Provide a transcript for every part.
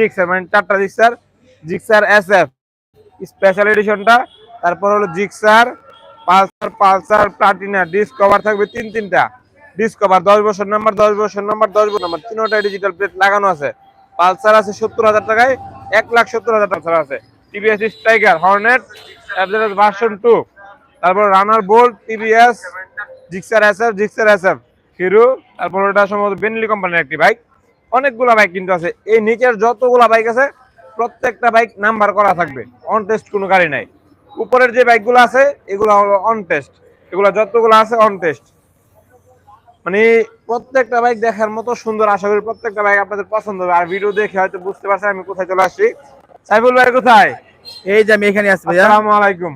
Gixxer মানে চারটা Gixxer Gixxer S F special এডিশনটা তারপর হলো Gixxer Pulsar Pulsar Platina disc cover থাকবে তিন তিনটা। ডিস্ক কভার দশ বছর নাম্বার দশ বছর নাম্বার দশ বছর নাম্বার তিনোটা ডিজিটাল প্লেট লাগানো আছে। পালসার আছে সত্তর হাজার টাকায়, এক লাখ সত্তর হাজার টাকা আছে। TVS Striker Hornet version two তারপর Runner Bolt TVS Gixxer S F Gixxer S F Hero তারপর ওটা সম্ভবত বেনলি কোম্পানির একটি বাইক অনেকগুলা বাইক কিন্তু আছে। এই নিচের যতগুলা বাইক আছে প্রত্যেকটা বাইক নাম্বার করা থাকবে। অন টেস্ট কোনো গাড়ি নাই। উপরের যে বাইকগুলো আছে এগুলো হলো অন টেস্ট এগুলো যতগুলো আছে অন টেস্ট মানে প্রত্যেকটা বাইক দেখার মতো সুন্দর আশা করি প্রত্যেকটা বাইক আপনাদের পছন্দ হবে। আর ভিডিও দেখে হয়তো বুঝতে পারছেন আমি কোথায় চলে আসছি। সাইফুল ভাই কোথায়? এই যে আমি এখানে আছি ভাইয়া। আসসালামু আলাইকুম।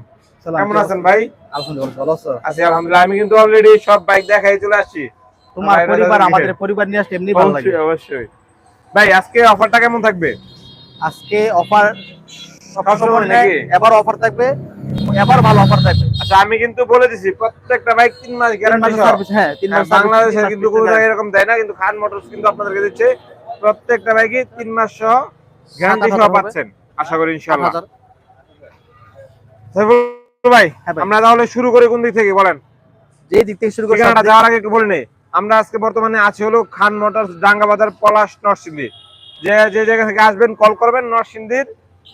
কেমন আছেন ভাই? আলহামদুলিল্লাহ ভালো আছো। আছি আলহামদুলিল্লাহ। আমি কিন্তু অলরেডি সব বাইক দেখাই চলে আসছি। তোমার পরিবার আমাদের পরিবার নিয়ে আসলে এমনি ভালো লাগে। অবশ্যই। ভাই আজকে অফারটা কেমন থাকবে? আজকে অফার এবার অফার থাকবে এবার ভালো অফার থাকবে। আচ্ছা আমি কিন্তু বলে দিছি প্রত্যেকটা বাইক তিন মাস তিন গ্যারান্টি সার্ভিস হ্যাঁ তিন মাস বাংলাদেশে কিন্তু কোনো জায়গায় এরকম দেয় না কিন্তু খান মোটরস কিন্তু আপনাদেরকে দিচ্ছে প্রত্যেকটা বাইকে তিন মাস সহ গ্যারান্টি সহ পাচ্ছেন আশা করি ইনশাআল্লাহ। ভাই হ্যাঁ আমরা তাহলে শুরু করি কোন দিক থেকে বলেন। যে দিক থেকে শুরু করে যাওয়ার আগে একটু বলে নেই আমরা আজকে বর্তমানে আছি হলো খান মোটরস ডাঙ্গাবাজার পলাশ নরসিংদী। যে যে জায়গা থেকে আসবেন কল করবেন নরসিংদীর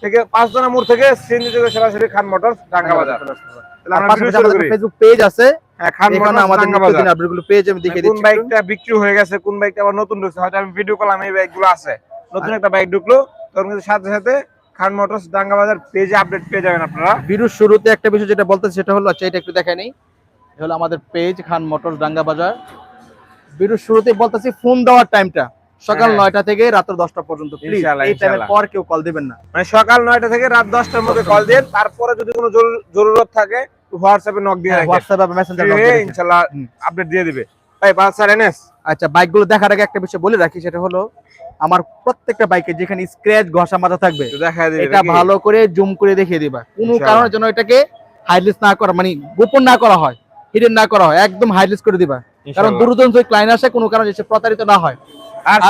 থেকে পাঁচজনা মোড় থেকে সিন্ধি থেকে সরাসরি Khan motors Dangabazar Facebook page আছে। হ্যাঁ ডাঙ্গাবাজার কোন বাইকটা বিক্রি হয়ে গেছে কোন বাইকটা আবার নতুন ঢুকছে হয়তো আমি ভিডিও করলাম এই বাইকগুলো আছে। নতুন একটা বাইক ঢুকলো তখন কিন্তু সাথে সাথে খান মোটরস ডাঙ্গাবাজার পেজে আপডেট পেয়ে যাবেন আপনারা। ভিডিওর শুরুতে একটা বিষয় যেটা বলতে সেটা হলো আচ্ছা এটা একটু দেখে নেই। হলো আমাদের পেজ খান মোটরস ডাঙ্গা বাজার। ভিডিওর শুরুতে বলতেছি ফোন দেওয়ার টাইমটা সকাল হ্যাঁ। নয়টা থেকে রাত দশটা পর্যন্ত এই টাইমের পর কেউ কল দিবেন না। মানে সকাল নয়টা থেকে রাত দশটার মধ্যে কল দেন তারপরে যদি কোনো জরুরত থাকে হোয়াটসঅ্যাপে নক দিয়ে হোয়াটসঅ্যাপ মেসেঞ্জার আপডেট দিয়ে দিবে। ভাই পালসার এনএস? আচ্ছা বাইকগুলো দেখার আগে একটা বিষয় বলে রাখি সেটা হলো আমার প্রত্যেকটা বাইকে যেখানে স্ক্র্যাচ ঘষা মাজা থাকবে এটা ভালো করে জুম করে দেখিয়ে দিবা। কোনো। কারণের জন্য এটাকে হাইলাইট না করা মানে গোপন না করা হয় হিডেন না করা হয় একদম হাইলাইট করে দিবা। কারণ ইনশাআল্লাহ। দূরদূরান্ত ক্লায়েন্ট আসে কোনো কারণে সে প্রতারিত না হয়। আর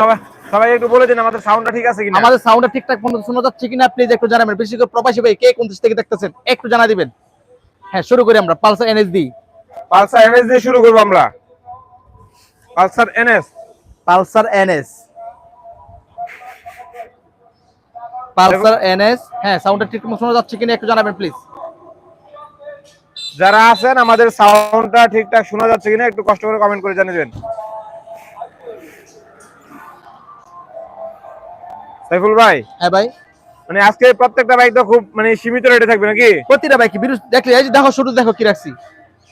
সবাই একটু বলে দিন আমাদের সাউন্ডটা ঠিক আছে কিনা? আমাদের সাউন্ডটা ঠিকঠাক মতো শোনা যাচ্ছে কিনা প্লিজ একটু জানাবেন। বেশি করে প্রবাসী ভাই কে কোন দেশ থেকে দেখতেছেন একটু জানা দিবেন। হ্যাঁ শুরু করি আমরা। Pulsar NSD. পালসার এনএস দিয়ে শুরু করব আমরা। Pulsar NS. Pulsar NS. Pulsar NS. হ্যাঁ সাউন্ডটা ঠিক মতো শোনা যাচ্ছে কিনা একটু জানাবেন প্লিজ যারা আছেন আমাদের সাউন্ডটা ঠিকঠাক শোনা যাচ্ছে কিনা একটু কষ্ট করে কমেন্ট করে জানিয়ে দেবেন। সাইফুল ভাই? হ্যাঁ ভাই। মানে আজকে প্রত্যেকটা বাইক তো খুব মানে সীমিত রেটে থাকবে নাকি? প্রতিটা বাইক বিরু দেখলে এই যে দেখো শুরু দেখো কি রাখছি।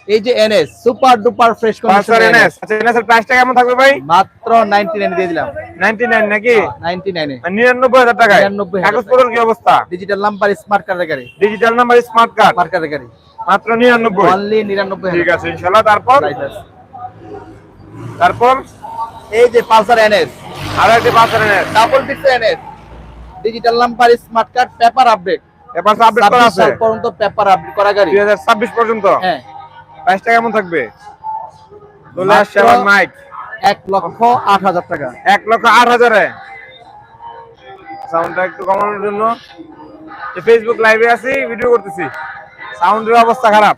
এই যে NS super duper fresh Pulsar NS আচ্ছা এনএস এর প্রাইসটা কেমন থাকবে ভাই? মাত্র 99 দিয়ে দিলাম। 99 নাকি? 99 এ আর 99000 টাকায়? 99,000 কাগজ পত্র কি অবস্থা? ডিজিটাল নাম্বার স্মার্ট কার্ডের গাড়ি। Digital number smart card smart কার্ডের গাড়ি। মাত্র 99 অনলি 99 ঠিক আছে ইনশাআল্লাহ তারপর? তারপর? এই যে পালসার এনএস। আর একটি পালসার এনএস। ডাবল ডিক্স NS. Digital number smart card paper update এবার আপডেট করা আছে। পর্যন্ত পেপার আপডেট করা গাড়ি। 2026 পর্যন্ত? হ্যাঁ। প্রাইসটা কেমন থাকবে? মাইক এক লক্ষ আট হাজার টাকা। এক লক্ষ আট হাজারে। সাউন্ডটা একটু কমানোর জন্য। ফেসবুক লাইভে আছি ভিডিও করতেছি। সাউন্ডের অবস্থা খারাপ।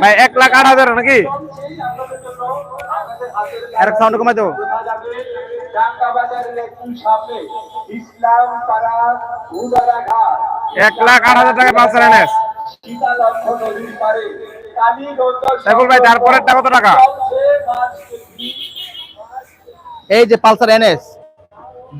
ভাই, এক লাখ আট হাজার নাকি? আর সাউন্ড কমাই দেবো। এক লাখ আট হাজার টাকা পালসার এনএস। সাইফুল ভাই কত টাকা? এই যে পালসার এনএস।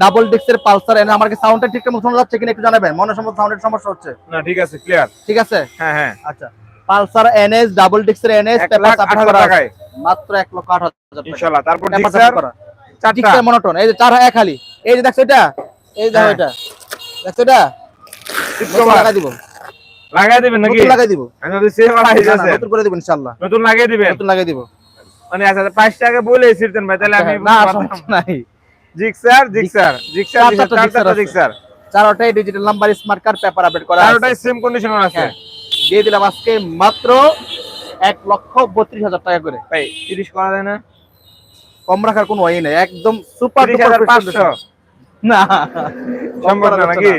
ডাবল ডিক্সের পালসার এনএস আমার কি সাউন্ডটা ঠিকঠাক শোনা যাচ্ছে কিনা একটু জানাবেন? মনে সম্ভব সাউন্ডের সমস্যা হচ্ছে। না ঠিক আছে ক্লিয়ার ঠিক আছে? হ্যাঁ হ্যাঁ। আচ্ছা। পালসার এনএস ডাবল ডিক্সের এনএস লাখ আট হাজার টাকায়। মাত্র এক লক্ষ আট হাজার টাকা। ইনশাল্লাহ তারপর পেপার জিক্সার সাবমিট করা। চারটা। মনোটন এই যে চার এক খালি এই যে দেখছ এটা? এই দেখো হ্যাঁ। এটা। দেখছ এটা? লাগাই দিব। লাগাই দিবেন নাকি? লাগাই দিব। আমি যদি সেম না, আছে নতুন করে দিব ইনশাআল্লাহ। নতুন লাগিয়ে দিবেন? নতুন লাগাই দিব। মানে আচ্ছা প্রাইসটা আগে বলে ছিলেন ভাই তাহলে আমি না নাই। Gixxer Gixxer Gixxer Gixxer চারটাই digital number smart card paper update করা চারটাই সেম আছে। হ্যাঁ। দিয়ে দিলাম আজকে মাত্র এক লক্ষ বত্রিশ হাজার টাকা করে। ভাই 30 করা যায় না? কম রাখার কোনো ওয়ে নেই। একদম সুপার 30,500 না। সম্ভব না নাকি?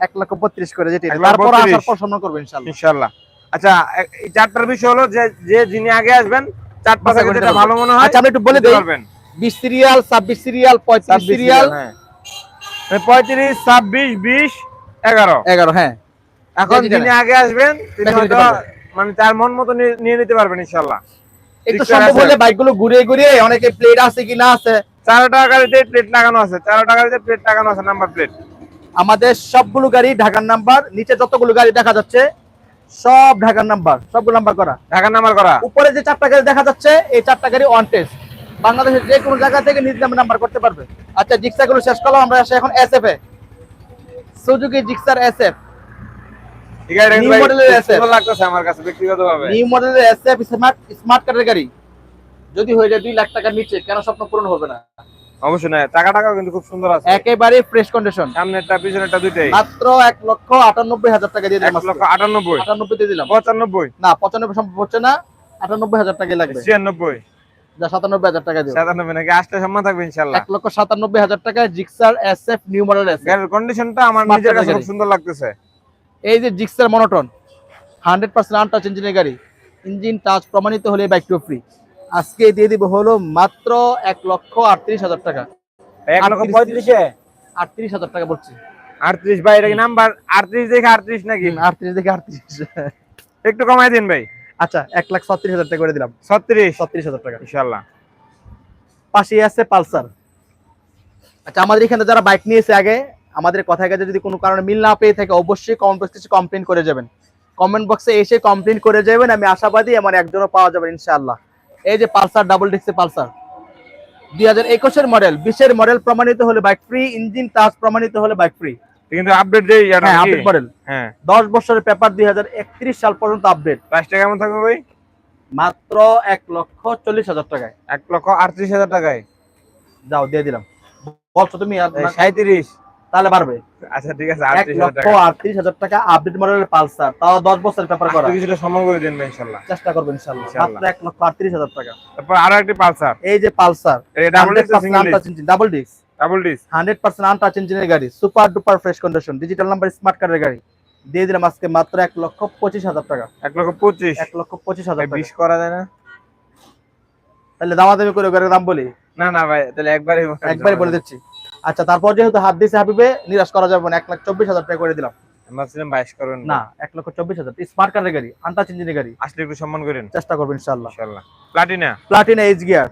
এক লক্ষ বত্রিশ করে যেটি তারপর আসার পর সম্মান করব ইনশাল্লাহ। ইনশাল্লাহ। আচ্ছা এই চারটার বিষয় হলো যে যে যিনি আগে আসবেন থেকে যেটা ভালো মনে হয় আচ্ছা, আমি একটু বলে দেই। বিশ সিরিয়াল ছাব্বিশ সিরিয়াল পঁয়ত্রিশ সিরিয়াল হ্যাঁ। পঁয়ত্রিশ ছাব্বিশ বিশ এগারো। এগারো হ্যাঁ। এখন যিনি আগে আসবেন তিনি হয়তো মানে তার মন মতো নিয়ে নিতে পারবেন ইনশাল্লাহ একটু সম্ভব হলে বাইকগুলো ঘুরে ঘুরে অনেকে প্লেট আছে কি না আছে। চারো টাকা গাড়িতে প্লেট লাগানো আছে চারো টাকা গাড়িতে প্লেট লাগানো আছে নাম্বার প্লেট আমাদের সবগুলো গাড়ি ঢাকার নাম্বার নিচে যতগুলো গাড়ি দেখা যাচ্ছে সব ঢাকার নাম্বার সবগুলো নাম্বার করা। ঢাকার নাম্বার করা। উপরে যে চারটা গাড়ি দেখা যাচ্ছে এই চারটা গাড়ি অন টেস্ট বাংলাদেশের যে কোনো জায়গা থেকে নিজ নামে নাম্বার করতে পারবে। আচ্ছা জিক্সা গুলো শেষ করলাম আমরা আসি এখন এসএফ এ। সুজুকি জিক্সার এসএফ এই গাড়িটা কিন্তু New এর খুব আছে। লাগতেছে আমার কাছে ব্যক্তিগতভাবে। নিউ মডেলের এসএফ স্মার্ট স্মার্ট কার্ডের গাড়ি। যদি হয়ে যায় দুই লাখ টাকার নিচে কেন স্বপ্ন পূরণ হবে না? অবশ্যই না টাকা টাকাও কিন্তু খুব সুন্দর আছে। একেবারে ফ্রেশ কন্ডিশন সামনেরটা পিছনেরটা দুইটাই। মাত্র এক লক্ষ আটানব্বই হাজার টাকা দিয়ে দিলাম লক্ষ আটানব্বই। আটানব্বই দিয়ে দিলাম। পঁচানব্বই। না পঁচানব্বই সম্ভব হচ্ছে না আটানব্বই হাজার টাকা লাগবে। ছিয়ানব্বই। যা সাতানব্বই হাজার টাকা সাতানব্বই নাকি? আসতে সম্মান থাকবে ইনশাল্লাহ। এক লক্ষ সাতানব্বই হাজার জিক্সার নিউ মডেল এস গাড়ির কন্ডিশনটা আমার নিজের কাছে খুব সুন্দর লাগতেছে। এই যে Gixxer monotone hundred percent untouch ইঞ্জিনের গাড়ি। ইঞ্জিন টাচ প্রমাণিত হলে বাইকটিও ফ্রি আজকে দিয়ে দিব হলো মাত্র এক লক্ষ আটত্রিশ হাজার টাকা। এক লক্ষ পঁয়ত্রিশে আটত্রিশ হাজার টাকা আটত্রিশ ভাই এটা কি নাম্বার আটত্রিশ দেখে আটত্রিশ নাকি? আটত্রিশ আটত্রিশ। একটু কমাই দিন ভাই। আচ্ছা এক লাখ ছত্রিশ হাজার টাকা করে দিলাম। ছত্রিশ? ছত্রিশ হাজার টাকা। ইনশাল্লাহ পাশে আছে পালসার। আচ্ছা আমাদের এখানে যারা বাইক নিয়েছে আগে আমাদের কথায় কাজে যদি কোনো কারণে মিল না পেয়ে থাকে অবশ্যই কমেন্ট বক্সে কিছু কমপ্লেন করে যাবেন। কমেন্ট বক্সে এসে কমপ্লেন করে যাবেন আমি আশাবাদী আমার একজনও পাওয়া যাবে ইনশাআল্লাহ। এই যে পালসার ডাবল ডিস্কের পালসার। দুই হাজার একুশের মডেল বিশের মডেল প্রমাণিত হলে বাইক ফ্রি ইঞ্জিন টাচ প্রমাণিত হলে বাইক ফ্রি কিন্তু আপডেট যেই হ্যাঁ আপডেট মডেল হ্যাঁ। বছরের পেপার একত্রিশ সাল পর্যন্ত আপডেট প্রাইসটা কেমন থাকবে ভাই? মাত্র এক লক্ষ চল্লিশ হাজার টাকায়। এক লক্ষ আটত্রিশ হাজার টাকায়? যাও দিয়ে দিলাম। বলছো তুমি আর না- সাঁত্রিশ তাহলে পারবে আচ্ছা ঠিক আছে এক আটত্রিশ হাজার টাকা। আটত্রিশ হাজার টাকা আপডেট মডেলের পালসার। তাও দশ বছরের পেপার করা। কিছুটা সম্মান করে দিন চেষ্টা করব ইনশাআল্লাহ। মাত্র লক্ষ আটত্রিশ হাজার টাকা। তারপর আরও একটি পালসার। এই যে Pulsar double disc double disc double disc hundred percent untouch ইঞ্জিনের গাড়ি super duper fresh condition digital number smart কার্ডের গাড়ি। দিয়ে দিলাম আজকে মাত্র এক লক্ষ পঁচিশ হাজার টাকা। এক লক্ষ পঁচিশ? এক লক্ষ পঁচিশ হাজার টাকা। বিশ করা যায় না? তাহলে দামাদামি করে গাড়ির দাম বলি? না না ভাই তাহলে একবারই একবারই বলে দিচ্ছি। আচ্ছা তারপর যেহেতু হাত দিয়েছে হাবিবে নিরাশ করা যাবে না এক লাখ চব্বিশ হাজার টাকা করে দিলাম। করবেন না। লক্ষ স্মার্ট গাড়ি আনটাচ ইঞ্জিনের গাড়ি। আসলে একটু সম্মান করেন। চেষ্টা করব ইনশাল্লাহ ইনশাল্লাহ Platina Platina H gear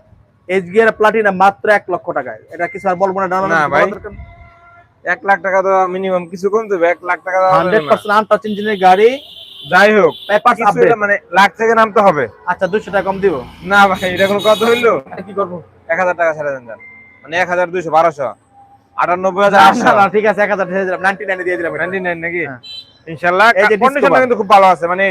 H gear Platina মাত্র এক লক্ষ টাকায়। এটা কিছু আর বলব না না ভাই। এক লাখ টাকা তো মিনিমাম কিছু কম দেবে এক লাখ টাকা হান্ড্রেড পার্সেন্ট আনটাচ ইঞ্জিনের গাড়ি। যাই হোক মানে লাখ থেকে নামতে হবে। আচ্ছা দুশো টাকা কম দিব। না ভাই এটা কোনো কথা হইল? কি করব? এক হাজার টাকা ছেড়ে দেন। মানে এক হাজার দুইশো বারোশো। আটানব্বই হাজার ঠিক আছে এক হাজার ঢেলে দিলাম। নাইনটি নাইনে দিয়ে দিলাম। নাইনটি নাইন নাকি? হ্যাঁ। ইনশাল্লাহ কন্ডিশনটা কিন্তু খুব ভালো আছে। মানে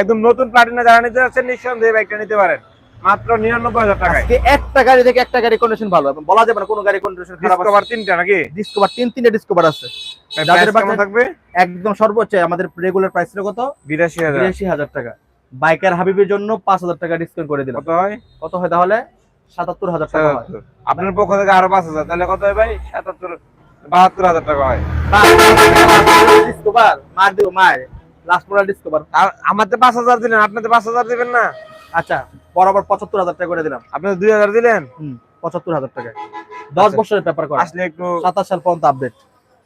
একদম নতুন প্লাটিনা যারা নিতে যাচ্ছেন নিঃসন্দেহে বাইকটা নিতে পারেন। মাত্র নিরানব্বই হাজার টাকায়। আজকে একটা গাড়ি থেকে একটা গাড়ি কন্ডিশন ভালো। এবং বলা যাবে না কোন গাড়ি কন্ডিশন খারাপ আছে। ডিসকভার তিনটা নাকি? ডিসকভার তিন তিনটে ডিসকভার আছে। যাদের থাকবে? একদম সর্বোচ্চ আমাদের রেগুলার প্রাইস কত? বিরাশি হাজার। বিরাশি হাজার টাকা। বাইকার হাবিবের জন্য পাঁচ হাজার টাকা ডিসকাউন্ট করে দিলাম। কত হয়? কত হয় তাহলে? সাতাত্তর হাজার টাকা হয়। আপনার পক্ষ থেকে আরও পাঁচ হাজার। তাহলে কত হয় ভাই? সাতাত্তর বাহাত্তর হাজার টাকা হয়। ডিসকভার মার দিব মার। লাস্ট মডেল ডিসকভার আর আমাদের পাঁচ হাজার দিলেন আপনাদের পাঁচ হাজার দিবেন না? আচ্ছা বরাবর পঁচাত্তর হাজার টাকা করে দিলাম। আপনি দুই হাজার দিলেন? পঁচাত্তর হাজার টাকা। দশ আচ্ছা। বছরের পেপার করা। আসলে একটু সাতাশ সাল পর্যন্ত আপডেট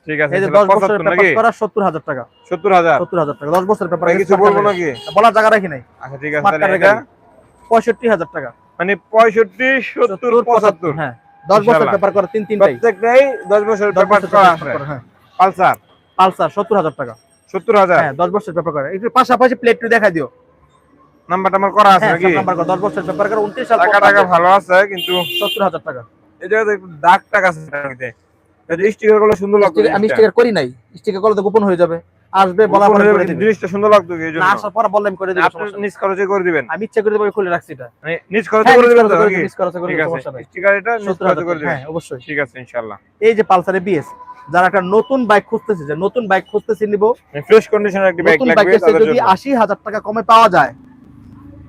ঠিক আছে এই যে তাহলে দশ বছরের পেপার করা সত্তর হাজার টাকা। টাকা। দশ বছরের পেপার কিছু বলব নাকি? বলার জায়গা রাখি নাই। আচ্ছা ঠিক আছে তাহলে এটা গাড়ি। পঁয়ষট্টি হাজার টাকা। মানে পঁয়ষট্টি সত্তর পঁচাত্তর। হ্যাঁ দশ বছর পেপার করা তিন তিনটাই। প্রত্যেকটাই দশ বছর দশ পেপার করা আছে। হ্যাঁ। পালসার? টাকা। হ্যাঁ দশ বছর পেপার করা। একটু পাশাপাশি প্লেট টু দেখা দিও। নাম্বারটা আমার করা আছে হ্যাঁ নাকি? নাম্বার করা। দশ বছর পেপার করা উনত্রিশ সাল টাকা টাকা ভালো আছে কিন্তু সত্তর হাজার টাকা। এই জায়গাতে একটু দাগ টাক আছে স্টিকারগুলো সুন্দর Sticker- আমি স্টিকার করি নাই। স্টিকার করলে তো গোপন হয়ে যাবে। আসবে বলা পরে করে দিবে। জিনিসটা সুন্দর লাগতো কি এই জন্য? আসার পরে বললাম করে আপনি নিজ খরচে করে দিবেন? আমি ইচ্ছা করে দেবো খুলে রাখছি এটা। মানে নিজ খরচে হ্যাঁ, করে দিবেন তো নিজ খরচে করে ঠিক দিবো, আছে। সমস্যা নাই। স্টিকার এটা নিজ খরচে করে দিবেন। হ্যাঁ অবশ্যই। ঠিক আছে ইনশাআল্লাহ। এই যে পালসারে বিএস যারা একটা নতুন বাইক খুঁজতেছে যে নতুন বাইক খুঁজতেছে নিব ফ্রেশ কন্ডিশনের একটি বাইক লাগবে যদি জন্য। আশি হাজার টাকা কমে পাওয়া যায়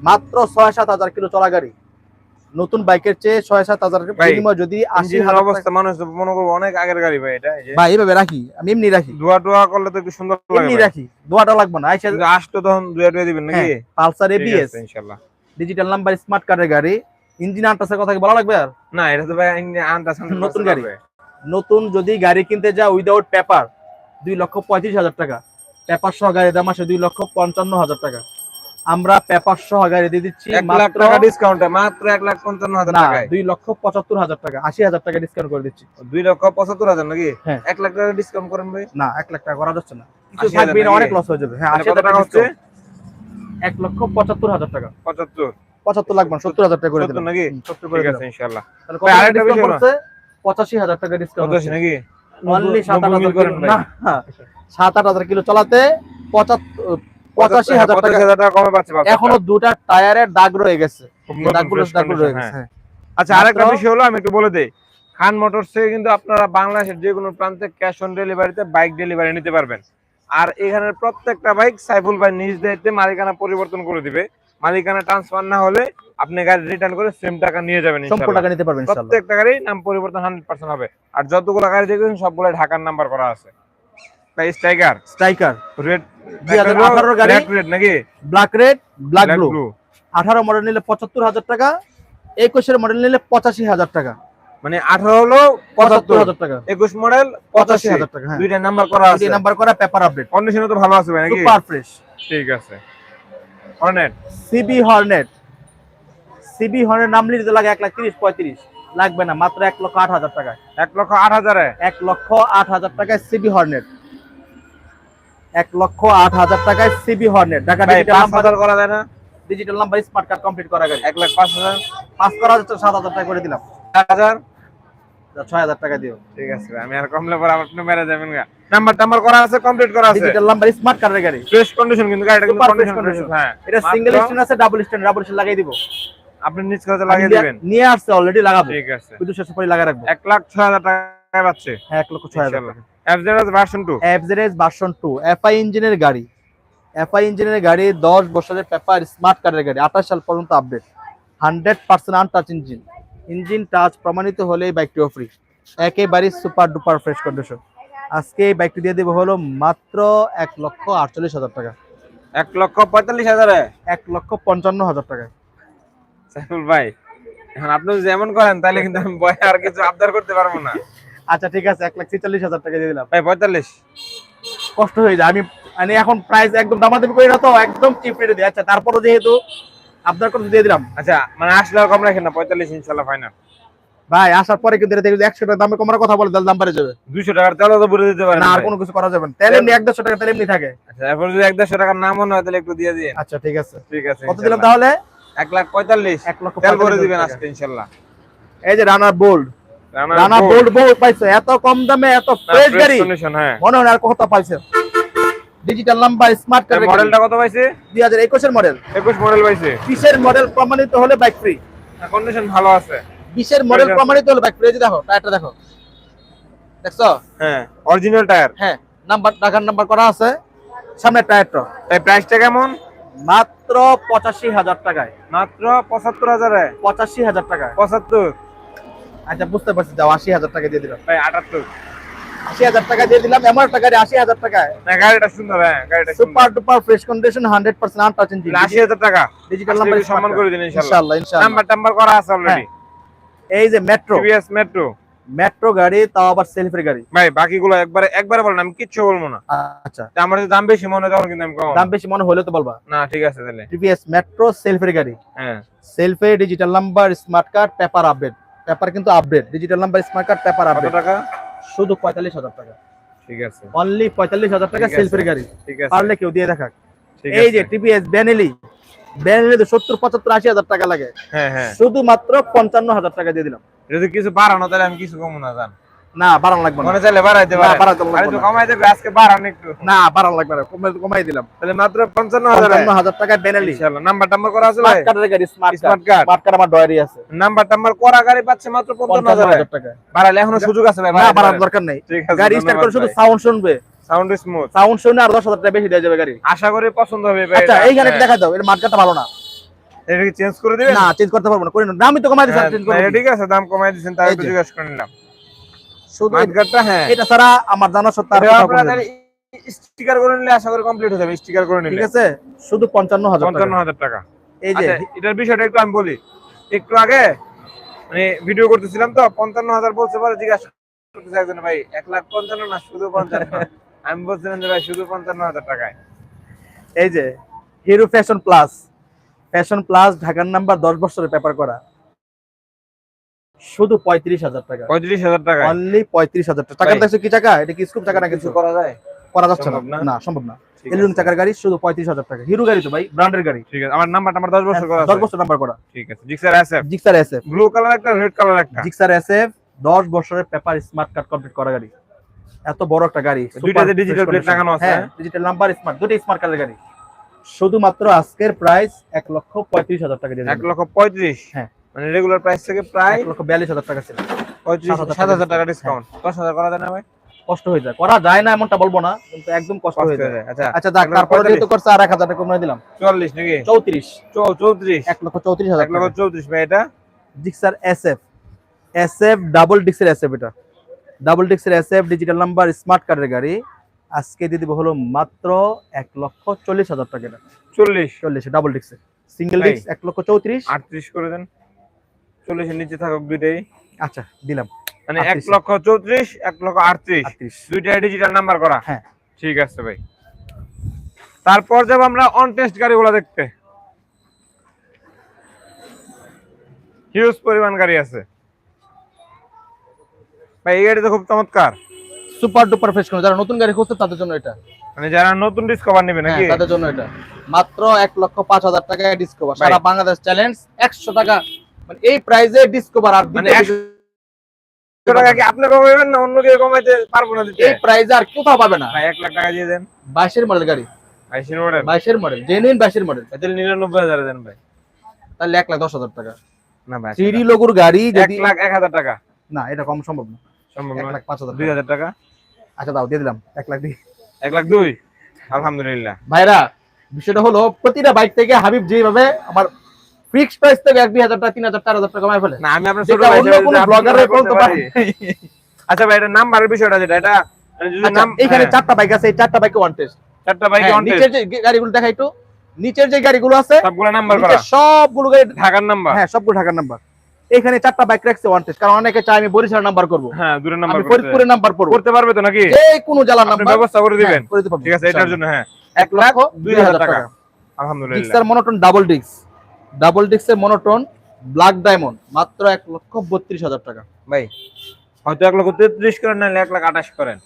মাত্র ছয় সাত হাজার কিলো চলা গাড়ি। নতুন বাইকের চেয়ে ছয় সাত হাজার বিনিময় যদি আশি অবস্থা মানুষ মনে করব অনেক আগের গাড়ি ভাই এটা ভাই এইভাবে রাখি আমি এমনি রাখি। ধোয়া টোয়া করলে তো একটু সুন্দর এমনি রাখি দোয়াটা লাগবে না আইসা আসতো তখন দুয়া টুয়া দিবেন নাকি? হ্যাঁ, পালসার এবিএস আছে, ইনশাল্লাহ। ডিজিটাল নাম্বার স্মার্ট কার্ডের গাড়ি। ইঞ্জিন আন্টাসের কথা কি বলা লাগবে আর? না এটা তো ভাই আন্দাজ নতুন গাড়ি। নতুন যদি গাড়ি কিনতে যা উইদাউট পেপার দুই লক্ষ পঁয়ত্রিশ হাজার টাকা। পেপার সহ গাড়ির দাম আসে দুই লক্ষ পঞ্চান্ন হাজার টাকা। আমরা পেপার সহ গাড়ি দিয়ে দিচ্ছি লাখ মাত্র টাকা ডিসকাউন্টে মাত্র এক লাখ পঞ্চান্ন হাজার না টাকায়। দুই লক্ষ পঁচাত্তর হাজার টাকা আশি হাজার টাকা ডিসকাউন্ট করে দিচ্ছি। দুই লক্ষ পঁচাত্তর হাজার নাকি? হ্যাঁ। এক লাখ টাকা ডিসকাউন্ট করেন ভাই। না এক লাখ টাকা করা যাচ্ছে না। কিছু থাকবে না অনেক লস হয়ে যাবে। হ্যাঁ আশি টাকা টাকা হচ্ছে? এক লক্ষ পঁচাত্তর হাজার টাকা। পঁচাত্তর। পঁচাত্তর না সত্তর হাজার টাকা করে দিলাম। নাকি? সত্তর করে দিলাম। ইনশাল্লাহ তাহলে পঁচাশি হাজার টাকা ডিসকাউন্ট পঁচাশি নাকি? অনলি সাত আট হাজার করেন কিলো। না সাত আট হাজার কিলো চালাতে পঁচাত্তর পঁচাশি হাজার টাকা। কমে পাচ্ছে এখনও দুটা টায়ারের দাগ রয়ে গেছে। খুব এই নতুন, দাগগুলো দাগগুলো রয়ে গেছে হ্যাঁ। হ্যাঁ। আচ্ছা আরেকটা বিষয় হলো আমি একটু বলে দেই খান মোটরস থেকে কিন্তু আপনারা বাংলাদেশের যে কোনো প্রান্তে ক্যাশ অন ডেলিভারিতে বাইক ডেলিভারি নিতে পারবেন। আর এখানের প্রত্যেকটা বাইক সাইফুল ভাই নিজ দায়িত্বে মালিকানা পরিবর্তন করে দিবে। মালিকানা ট্রান্সফার না হলে আপনি গাড়ি রিটার্ন করে সেম টাকা নিয়ে যাবেন সম্পূর্ণ টাকা নিতে পারবেন প্রত্যেকটা গাড়ি নাম পরিবর্তন হান্ড্রেড পার্সেন্ট হবে। আর যতগুলো গাড়ি দেখবেন সবগুলো ঢাকার নাম্বার করা আছে। তাই স্ট্রাইকার স্ট্রাইকার রেড 2018 গাড়ি। রেড নাকি? Black red black black blue blue আঠারো মডেল নিলে পঁচাত্তর হাজার টাকা একুশের মডেল নিলে পঁচাশি হাজার টাকা। মানে আঠারো হলো পঁচাত্তর। হাজার টাকা। একুশ মডেল পঁচাশি। হাজার টাকা হ্যাঁ। দুইটা নাম্বার করা আছে। নাম্বার করা পেপার আপডেট তো ভালো আছে ভাই নাকি? সুপার ফ্রেশ ঠিক আছে। Hornet CB Hornet CB Hornet নাম নিতে লাগে এক লাখ তিরিশ পঁয়ত্রিশ। লাগবে না মাত্র এক লক্ষ আট হাজার টাকায়। এক লক্ষ আট হাজারে? এক লক্ষ আট হাজার টাকায় সিবি হর্নেট এক লক্ষ আট হাজার টাকায় সিবি হর্নেট ঢাকা ডিজিটাল করা যায় না। Digital number smart card complete করা গেছে এক লাখ পাঁচ হাজার। পাঁচ করা যাচ্ছে সাত হাজার টাকা করে দিলাম। হাজার। ছয় হাজার টাকা দিও। ঠিক আছে আমি আর কমলে পরে আপনি মেরে যাবেন গা। নাম্বার টাম্বার করা আছে কমপ্লিট করা আছে। ডিজিটাল নাম্বার স্মার্ট কার্ডের গাড়ি। ফ্রেশ কন্ডিশন কিন্তু গাড়িটা কিন্তু কন্ডিশন হ্যাঁ। এটা সিঙ্গেল স্ট্যান্ড আছে ডাবল স্ট্যান্ড ডাবল স্ট্যান্ড লাগাই দিব। আপনি নিজ আমি লাগিয়ে নিয়ে- দিবেন। নিয়ে আসছে অলরেডি লাগাবো। ঠিক আছে। বিদ্যুৎ শেষ পরে লাগা রাখব। এক লাখ ছয় হাজার টাকা পাচ্ছে। হ্যাঁ এক লক্ষ ছয় হাজার টাকা। FZ version two FZS version two FI ইঞ্জিনের গাড়ি। এফআই ইঞ্জিনের গাড়ি দশ বছরের পেপার স্মার্ট কার্ডের গাড়ি আঠাশ সাল পর্যন্ত update hundred percent untouch engine engine touch প্রমাণিত হলেই বাইকটিও ফ্রি একেবারে সুপার ডুপার ফ্রেশ কন্ডিশন আজকে এই বাইকটি দিয়ে দেবো হলো মাত্র এক লক্ষ আটচল্লিশ হাজার টাকা। এক লক্ষ পঁয়তাল্লিশ হাজারে? এক লক্ষ পঞ্চান্ন হাজার টাকা। সাইফুল ভাই এখন আপনি যেমন করেন তাহলে কিন্তু আমি আর কিছু আবদার করতে পারব না। আচ্ছা ঠিক আছে এক লাখ ছেচল্লিশ হাজার টাকা দিয়ে দিলাম। ভাই পঁয়তাল্লিশ। কষ্ট হয়ে যায়। আমি মানে এখন প্রাইস একদম দামাদামি করি না তো একদম চিপ রেটে দিই। আচ্ছা তারপরও যেহেতু আপনার কথা দিয়ে দিলাম। আচ্ছা মানে আসলে কম রাখেন না পঁয়তাল্লিশ ইনশাল্লাহ ফাইনাল ভাই আসার পরে কিন্তু এটা দেখি একশো টাকা দামে কমার কথা বলে দাম বাড়ে যাবে। দুইশো টাকার তেল তো ভরে দিতে পারেন না আর কোনো কিছু করা যাবে না। তেল এমনি এক দেড়শো টাকা তেল এমনি থাকে। আচ্ছা এরপর যদি এক দেড়শো টাকার নাম মনে হয় তাহলে একটু দিয়ে দিন। আচ্ছা ঠিক আছে। ঠিক আছে কত দিলাম তাহলে? এক লাখ পঁয়তাল্লিশ। এক লক্ষ তেল ভরে দিবেন আজকে ইনশাল্লাহ এই যে রানার বোল্ড। বোল্ড বোল্ড পাইছে। এত কম দামে এত ফ্রেশ গাড়ি। হ্যাঁ। মনে হয় আর কত পাইছে? ডিজিটাল নাম্বার স্মার্ট মডেলটা কত পাইছে? দুই হাজার একুশের মডেল একুশ মডেল পাইছে। মডেল প্রমাণিত হলে বাইক ফ্রি কন্ডিশন ভালো আছে। মডেল প্রমাণিত হলে বাইক ফ্রি দেখো টায়ারটা দেখো। দেখছ? হ্যাঁ অরিজিনাল টায়ার হ্যাঁ নাম্বার ঢাকার নাম্বার করা আছে। সামনে টায়ারটা এই প্রাইসটা কেমন? মাত্র পঁচাশি হাজার টাকায়। মাত্র পঁচাত্তর হাজারে। পঁচাশি হাজার টাকায়। পঁচাত্তর। আচ্ছা বুঝতে পারছি। যাও আশি হাজার টাকা দিয়ে দিলাম। ভাই আটাত্তর। আশি হাজার টাকা দিয়ে দিলাম। এমন একটা গাড়ি আশি হাজার টাকায়। গাড়িটা সুন্দর হ্যাঁ গাড়িটা super duper fresh condition hundred percent untouch engine আশি হাজার টাকা। ডিজিটাল নাম্বার সম্মান করে দিন ইনশাআল্লাহ ইনশাআল্লাহ নাম্বার টাম্বার করা আছে অলরেডি এই যে মেট্রো টিভিএস মেট্রো মেট্রো গাড়ি তাও আবার সেলফের গাড়ি। ভাই বাকিগুলো একবারে একবারে বলেন আমি কিচ্ছু বলব না। আচ্ছা। আমার দাম বেশি মনে হয় তখন কিন্তু আমি কম দাম বেশি মনে হলে তো বলবা। না ঠিক আছে তাহলে। টিভিএস মেট্রো সেলফের গাড়ি। হ্যাঁ। সেলফে digital number smart card paper update paper কিন্তু update digital number smart card paper update টাকা? শুধু পঁয়তাল্লিশ হাজার টাকা। ঠিক আছে। অনলি পঁয়তাল্লিশ হাজার টাকা সেলফের গাড়ি। ঠিক আছে। পারলে কেউ দিয়ে দেখাক। ঠিক এই যে টিপিএস বেনেলি বেনেলি তো সত্তর পঁচাত্তর আশি হাজার টাকা লাগে। হ্যাঁ হ্যাঁ। শুধুমাত্র পঞ্চান্ন হাজার টাকা দিয়ে দিলাম। যদি কিছু বাড়ানো তাহলে আমি কিছু কমো না জান। না বাড়ানো লাগবে না। মনে চাইলে বাড়াইতে না, বাড়াতে লাগবে না। কমাই দেবে আজকে বাড়ান একটু। না বাড়ানো লাগবে না কমে- কমাই দিলাম। তাহলে মাত্র পঞ্চান্ন হাজার। পঞ্চান্ন হাজার টাকা বেনেলি। ইনশাআল্লাহ নাম্বার টাম্বার করা আছে ভাই? কার্ডের গাড়ি smart smart card smart card আমার ডয়ারি আছে। নাম্বার টাম্বার করা গাড়ি পাচ্ছে মাত্র পঞ্চান্ন পঞ্চান্ন হাজার। হাজার টাকা বাড়ালে এখনও সুযোগ আছে ভাই না বাড়ানোর দরকার নেই। গাড়ি স্টার্ট করে শুধু সাউন্ড শুনবে। সাউন্ড স্মুথ সাউন্ড শুনে আর দশ হাজার টাকা বেশি দেওয়া যাবে গাড়ি। আশা করি পছন্দ হবে ভাই। আচ্ছা এটা। এইখানে হ্যাঁ। দেখা দাও এর মার্কেটটা ভালো না। এটা কি চেঞ্জ করে দিবেন? না চেঞ্জ করতে পারব না করে। দামই তো কমাই হ্যাঁ, চেঞ্জ না, করব ঠিক আছে দাম কমাই দিয়েছেন তাই এই। জিজ্ঞাসা করে নিলাম। শুধু হ্যাঁ। এটা ছাড়া আমার জানা সত্য আর এটা কোথাও আপনারা কোনো তাহলে নেই। স্টিকার করে নিলে আশা করি কমপ্লিট হয়ে যাবে স্টিকার করে নিলে। ঠিক আছে শুধু পঞ্চান্ন হাজার পঞ্চান্ন টাকা। এই যে আচ্ছা এটার বিষয়টা একটু আমি বলি। একটু আগে মানে ভিডিও করতেছিলাম তো বলছে পরে জিজ্ঞাসা করতেছে একজন ভাই এক লাখ পঞ্চান্ন না শুধু পঞ্চান্ন? আমি বলছিলাম যে ভাই শুধু পঞ্চান্ন হাজার টাকায়। এই যে Hero fashion plus fashion plus ঢাকার নাম্বার দশ বছরের পেপার করা। শুধু পঁয়ত্রিশ হাজার টাকা। পঁয়ত্রিশ হাজার টাকায় অনলি পঁয়ত্রিশ হাজার টাকা। টাকা দেখছ কি টাকা? এটা কি স্কুপ টাকা না কিছু করা যায়? করা যাচ্ছে সম্ভব না? না? সম্ভব না। এলুম গাড়ি শুধু পঁয়ত্রিশ হাজার টাকা। হিরো গাড়ি তো ভাই ব্র্যান্ডের গাড়ি। ঠিক আছে। আমার নাম্বারটা আমার দশ বছর করা দশ বছর নাম্বার করা। ঠিক আছে। Gixxer SF Gixxer SF blue colour একটা রেড কালার একটা। জিক্সার এসএফ দশ বছরের পেপার স্মার্ট কার্ড কমপ্লিট করা গাড়ি। এত বড় একটা গাড়ি। দুইটাতে plate লাগানো আছে, হ্যাঁ হ্যাঁ? ডিজিটাল নাম্বার স্মার্ট দুটো স্মার্ট কার্ডের গাড়ি। শুধুমাত্র আজকের প্রাইস এক লক্ষ পঁয়ত্রিশ হাজার টাকা দিয়ে এক লক্ষ পঁয়ত্রিশ। হ্যাঁ। মানে রেগুলার প্রাইস থেকে প্রায় লক্ষ বিয়াল্লিশ হাজার টাকা ছিল। পঁয়ত্রিশ সাত হাজার টাকা ডিসকাউন্ট দশ হাজার করা যায় না ভাই? কষ্ট হয়ে যায়। করা যায় না এমনটা বলব না কিন্তু একদম কষ্ট হয়ে হয়ে যায়। আচ্ছা আচ্ছা যাক তারপরে যেহেতু করছে আর এক হাজার টাকা কমিয়ে দিলাম। চুয়াল্লিশ নাকি? চৌত্রিশ। চৌত্রিশ। এক লক্ষ চৌত্রিশ হাজার এক লক্ষ চৌত্রিশ ভাই এটা? ডিক্সার এসএফ এসএফ ডাবল ডিক্সের এসএফ এটা। ডাবল ডিক্সের এসএফ ডিজিটাল নাম্বার স্মার্ট কার্ডের গাড়ি। আজকে দিয়ে দিব হলো মাত্র এক লক্ষ চল্লিশ হাজার টাকা চল্লিশ। চল্লিশ ডাবল ডিক্সের সিঙ্গেল। ডিক্স এক লক্ষ চৌত্রিশ। আটত্রিশ করে দেন। চল্লিশের নিচে থাকুক দুইটাই। আচ্ছা দিলাম। মানে এক লক্ষ চৌত্রিশ এক লক্ষ আটত্রিশ। দুইটাই ডিজিটাল নাম্বার করা। হ্যাঁ। ঠিক আছে ভাই। তারপর যাব আমরা অন টেস্ট গাড়িগুলো দেখতে। হিউজ পরিমাণ গাড়ি আছে। ভাই এই গাড়ি তো খুব চমৎকার। সুপার ডুপার ফ্রেশ কোনো। যারা নতুন গাড়ি খুঁজছে তাদের জন্য এটা। মানে যারা নতুন ডিসকভার নেবে হ্যাঁ নাকি? তাদের জন্য এটা। মাত্র এক লক্ষ পাঁচ হাজার টাকায় ডিসকভার। সারা বাংলাদেশ চ্যালেঞ্জ একশো টাকা মানে এই প্রাইজে ডিসকভার আর মানে টাকা কি আপনি কমাবেন না অন্য কেউ কমাইতে পারব না দিতে? এই প্রাইজে আর কোথাও পাবে না। লাখ টাকা দিয়ে দেন। মডেল গাড়ি। মডেল বাইশের মডেল জেনুইন মডেল তাহলে দেন ভাই। তাহলে লাখ দশ হাজার টাকা। না ভাই লোগোর গাড়ি লাখ টাকা। না এটা কম সম্ভব না। সম্ভব লাখ টাকা। আচ্ছা দাও দিয়ে দিলাম। লাখ দিয়ে। এক লাখ দুই? আলহামদুলিল্লাহ। ভাইরা বিষয়টা হলো প্রতিটা বাইক থেকে হাবিব যেভাবে আমার ফিক্স প্রাইস থেকে টাকা তিন হাজার চার হাজার টাকা কমায় ফেলে। না আমি আপনার ছোট ভাই অন্য কোনো বলতে পারি। আচ্ছা ভাই এটা নাম্বারের বিষয়টা যেটা এটা আচ্ছা, নাম এখানে হ্যাঁ, চারটা বাইক আছে এই চারটা বাইকে ওয়ান টেস্ট চারটা বাইক অন নিচের যে গাড়িগুলো দেখা একটু। নিচের যে গাড়িগুলো আছে সবগুলো নাম্বার করা। সবগুলো গাড়ি ঢাকার নাম্বার হ্যাঁ সবগুলো ঢাকার নাম্বার এখানে চারটা বাইক রাখছে ওয়ান টেস্ট কারণ অনেকে চায় আমি বরিশাল নাম্বার করব। হ্যাঁ দূরের নাম্বার আমি ফরিদপুরের নাম্বার করব করতে পারবে তো নাকি? যে কোনো জেলার আপনি নাম্বার ব্যবস্থা করে দিবেন। দিতে পারব। ঠিক আছে এটার জন্য হ্যাঁ। এক লাখ দুই হাজার টাকা। আলহামদুলিল্লাহ। ডিক্সার মনোটন ডাবল ডিক্স ডাবল ডিক্সের মনোটন ব্ল্যাক ডায়মন্ড মাত্র এক লক্ষ বত্রিশ হাজার টাকা। ভাই হয়তো এক লক্ষ তেত্রিশ করেন নাহলে এক লাখ আঠাশ করেন।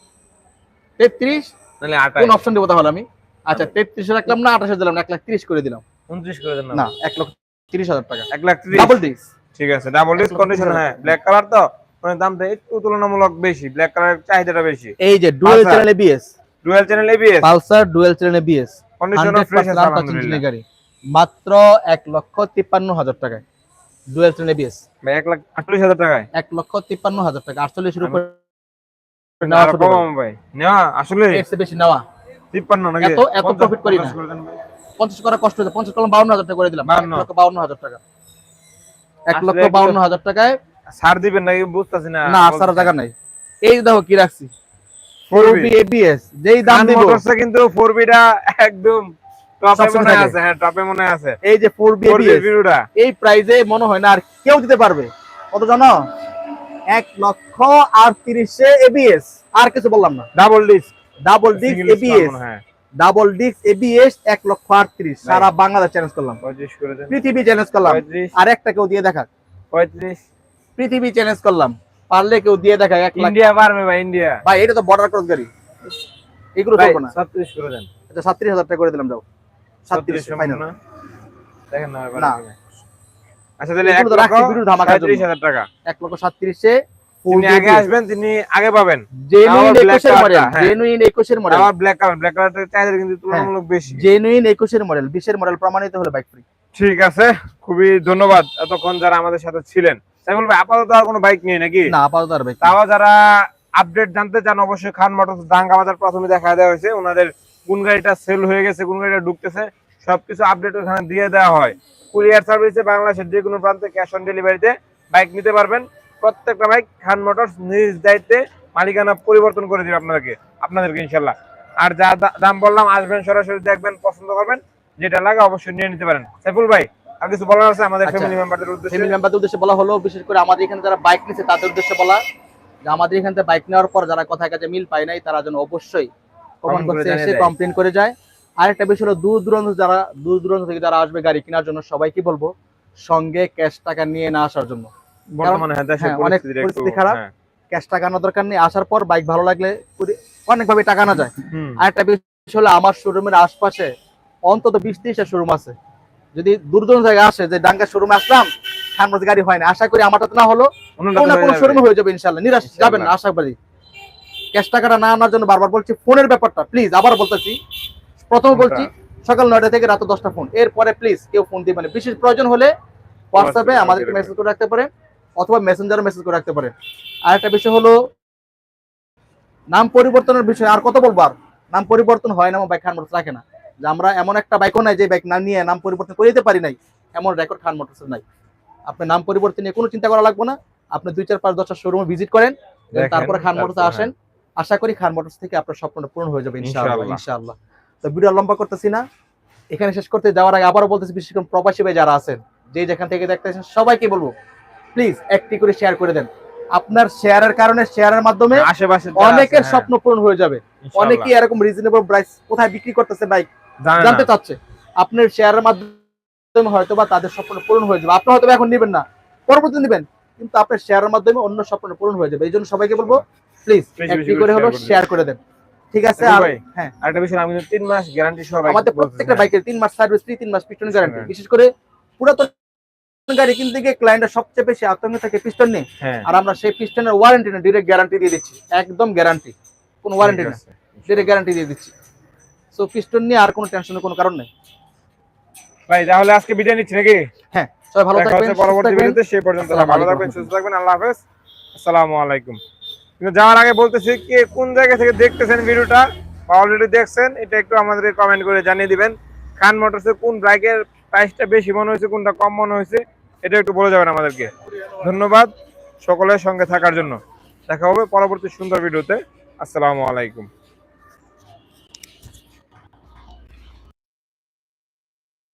তেত্রিশ? নাহলে কোন অপশন দেবো তাহলে আমি? আচ্ছা তেত্রিশে রাখলাম না আঠাশে দিলাম না এক লাখ তিরিশ করে দিলাম। উনত্রিশ করে দেন না এক লক্ষ তিরিশ হাজার টাকা। এক লাখ ত্রিশ। ডাবল ডিক্স ঠিক আছে ডাবল ডিস এক লক্ষ কন্ডিশন হ্যাঁ ব্ল্যাক কালার তো মানে দামটা একটু তুলনামূলক বেশি ব্ল্যাক কালারের চাহিদাটা বেশি। এই যে dual. Channel ABS dual channel ABS Pulsar dual channel ABS condition hundred fresh আলহামদুলিল্লাহ। গাড়ি। মাত্র এক লক্ষ তিপ্পান্ন হাজার টাকায়। ডুয়েল চ্যানেল এবিএস এক লাখ আটত্রিশ হাজার টাকায়? এক লক্ষ তিপ্পান্ন হাজার টাকা। আটচল্লিশের উপর না, নেওয়া আরও ছোট কম ভাই। ভাই। নেওয়া? আসলে? বেশি নেওয়া। তিপ্পান্ন এত- এত পঞ্চাশ- করি না। পঞ্চাশ করে দেন ভাই। পঞ্চাশ করা কষ্ট হয়েছে। পঞ্চাশ কলম বাউন্ন হাজার টাকা করে দিলাম। এক লক্ষ বাউন্ন হাজার টাকা। এক আসলে লক্ষ একটু- বাউন্ন হাজার টাকায় ছাড় দিবেন নাকি? বুঝতেছি না। না আর সারা টাকা নাই। এই দেখো কি রাখছি। ফোর 4B বি এবিএস যেই দাম দাম দিব। কিন্তু 4B টা একদম টপে সবসময় থাকে। আছে টপে আছে। এই যে ফোর বি 4B এবিএস ভিডিওটা এই প্রাইজে মনে হয় না আর কেউ দিতে পারবে। কত জানো? এক লক্ষ আটত্রিশে এবিএস আর কিছু বললাম না। Double disc double disc ABS double disc ABS এক লক্ষ আটত্রিশ। সারা বাংলাদেশ চ্যালেঞ্জ করলাম। 35 করে দেন। পৃথিবী চ্যালেঞ্জ করলাম। 35 আর একটা কেউ দিয়ে দেখা 35 পৃথিবী চ্যালেঞ্জ করলাম। পারলে কেউ দিয়ে দেখা এক ইন্ডিয়া পারবে ভাই ইন্ডিয়া ভাই এটা তো বর্ডার ক্রস গাড়ি। এগুলো না। 37 করে দেন। এটা সাতত্রিশ হাজার টাকা করে দিলাম যাও। 37 ফাইনাল দেখেন না না। আচ্ছা তাহলে এগুলো তো রাখছি ভিডিও ধামাকার জন্য। 37000 টাকা। এক লক্ষ সাতত্রিশে তিনি আগে আসবেন তিনি আগে পাবেন। জেনুইন আবার black একুশের মডেল আমার ব্ল্যাক কালার ব্ল্যাক কালারটা চাহিদা কিন্তু তুলনামূলক বেশি। জেনুইন মডেল বিশের মডেল প্রমাণিত হলে বাইক ফ্রি ঠিক আছে খুবই ধন্যবাদ এতক্ষণ যারা আমাদের সাথে ছিলেন। সাইফুল ভাই আপাতত আর কোনো বাইক নেই নাকি? না আপাতত আর বাইক তাও যারা আপডেট জানতে চান অবশ্যই খান মোটরস দাঙ্গা বাজার প্রথমে দেখা দেওয়া হয়েছে। ওনাদের কোন গাড়িটা সেল হয়ে গেছে কোন গাড়িটা ঢুকতেছে। সবকিছু আপডেট ওখানে দিয়ে দেওয়া হয়। কুরিয়ার সার্ভিসে বাংলাদেশের যে কোনো প্রান্তে ক্যাশ অন ডেলিভারিতে বাইক নিতে পারবেন। প্রত্যেকটা বাইক খান মোটরস নিজ দায়িত্বে মালিকানা পরিবর্তন করে দিবে আপনাদেরকে আপনাদেরকে ইনশাল্লাহ আর যা দাম বললাম আসবেন সরাসরি দেখবেন পছন্দ করবেন। যেটা লাগে অবশ্যই নিয়ে নিতে পারেন। সাইফুল ভাই আর কিছু বলার আছে আমাদের আচ্ছা। ফ্যামিলি মেম্বারদের উদ্দেশ্যে? ফ্যামিলি মেম্বারদের উদ্দেশ্যে বলা হলো বিশেষ করে আমাদের এখানে যারা বাইক নিচ্ছে তাদের উদ্দেশ্যে বলা। যে আমাদের এখান থেকে বাইক নেওয়ার পর যারা কথায় কাছে মিল পায় নাই তারা যেন অবশ্যই কমেন্ট বক্সে এসে কমপ্লেন করে যায়। আরেকটা বিষয় হলো দূর দূরান্ত যারা দূর দূরান্ত থেকে যারা আসবে গাড়ি কেনার জন্য সবাইকে বলব? সঙ্গে ক্যাশ টাকা নিয়ে না আসার জন্য। হ্যাঁ অনেক পরিস্থিতি খারাপ। ক্যাশ টাকা আনার দরকার নেই আসার পর বাইক ভালো লাগলে অনেকভাবে টাকা আনা যায়। আরেকটা বিষয় হলো আমার শোরুমের আশপাশে অন্তত বিশ ত্রিশটা শোরুম আছে। যদি দূর দূরান্ত থেকে আসে যে ডাঙ্গা শোরুমে আসলাম খানমতি গাড়ি হয় না। আশা করি আমারটা না হলো কোনো হয়ে কোনো যাবে। শোরুমে হয়ে যাবে ইনশাল্লাহ নিরাশ যাবেন না আশা করি। ক্যাশ টাকাটা না আনার জন্য বারবার বলছি ফোনের ব্যাপারটা প্লিজ আবার বলতেছি। প্রথমে বলছি সকাল নয়টা থেকে রাত দশটা ফোন এরপরে প্লিজ কেউ ফোন দিবেন না। বিশেষ প্রয়োজন হলে হোয়াটসঅ্যাপে আমাদেরকে মেসেজ করে রাখতে পারেন অথবা মেসেঞ্জারে মেসেজ করে রাখতে পারেন। আর একটা বিষয় হলো নাম পরিবর্তনের বিষয় আর কত বলব আর? নাম পরিবর্তন হয় না আমার বাইক খান মোটরস রাখে না। যে আমরা এমন একটা বাইকও নাই যে বাইক না নিয়ে নাম পরিবর্তন করে দিতে পারি নাই এমন রেকর্ড খান মোটরসের নাই। আপনি নাম পরিবর্তন নিয়ে কোনো চিন্তা করা লাগবে না। আপনি দুই চার পাঁচ দশটা শোরুমে ভিজিট করেন তারপরে খান মোটরসে আসেন। আশা করি খান মোটরস থেকে আপনার স্বপ্নটা পূরণ হয়ে যাবে ইনশাআল্লাহ ইনশাআল্লাহ। তো ভিডিও লম্বা করতেছি না। এখানে শেষ করতে যাওয়ার আগে আবারও বলতেছি বিশেষ করে প্রবাসী ভাই যারা আছেন যে যেখান থেকে দেখতেছেন সবাইকে বলব প্লিজ একটি করে শেয়ার করে দেন। আপনার শেয়ারের কারণে শেয়ারের মাধ্যমে আশেপাশে অনেকের হ্যাঁ, স্বপ্ন পূরণ হয়ে যাবে। অনেকেই এরকম রিজনেবল প্রাইস কোথায় বিক্রি করতেছে বাইক জানতে চাচ্ছে। আপনার শেয়ারের মাধ্যমে হয়তো বা তাদের স্বপ্ন পূরণ হয়ে যাবে। আপনি হয়তো এখন নেবেন না পরবর্তী নেবেন। কিন্তু আপনার শেয়ারের মাধ্যমে অন্য স্বপ্ন পূরণ হয়ে যাবে। এই জন্য সবাইকে বলব প্লিজ একটি করে হলো শেয়ার করে দেন। ঠিক আছে আর হ্যাঁ। আরেকটা বিষয় আমি কিন্তু তিন মাস গ্যারান্টি সহ আমাদের প্রত্যেকটা। বাইকের তিন মাস সার্ভিস ফ্রি তিন মাস পিস্টন গ্যারান্টি। বিশেষ করে পুরাতন গাড়ি কিনতে গিয়ে ক্লায়েন্টের সবচেয়ে বেশি আতঙ্ক থাকে পিস্টন নেই হ্যাঁ। আর আমরা সেই পিস্টনের ওয়ারেন্টি না ডিরেক্ট গ্যারান্টি দিয়ে দিচ্ছি। একদম গ্যারান্টি কোনো ওয়ারেন্টি না। আছে। ডিরেক্ট গ্যারান্টি দিয়ে দিচ্ছি। সো পিস্টন নিয়ে আর কোনো টেনশনের কোনো কারণ নেই। ভাই তাহলে আজকে বিদায় নিচ্ছি নাকি? হ্যাঁ সবাই ভালো থাকবেন পরবর্তী। ভিডিওতে সেই পর্যন্ত ভালো থাকবেন সুস্থ থাকবেন আল্লাহ হাফেজ। আসসালামু আলাইকুম। কিন্তু যাওয়ার আগে বলতেছি কে কোন জায়গা থেকে দেখতেছেন ভিডিওটা অলরেডি দেখছেন এটা একটু আমাদেরকে কমেন্ট করে জানিয়ে দিবেন। খান মোটরসে কোন বাইকের প্রাইসটা বেশি মনে হয়েছে কোনটা কম মনে হয়েছে এটা একটু বলে যাবেন আমাদেরকে। ধন্যবাদ সকলের সঙ্গে থাকার জন্য। দেখা হবে পরবর্তী সুন্দর ভিডিওতে। আসসালামু আলাইকুম।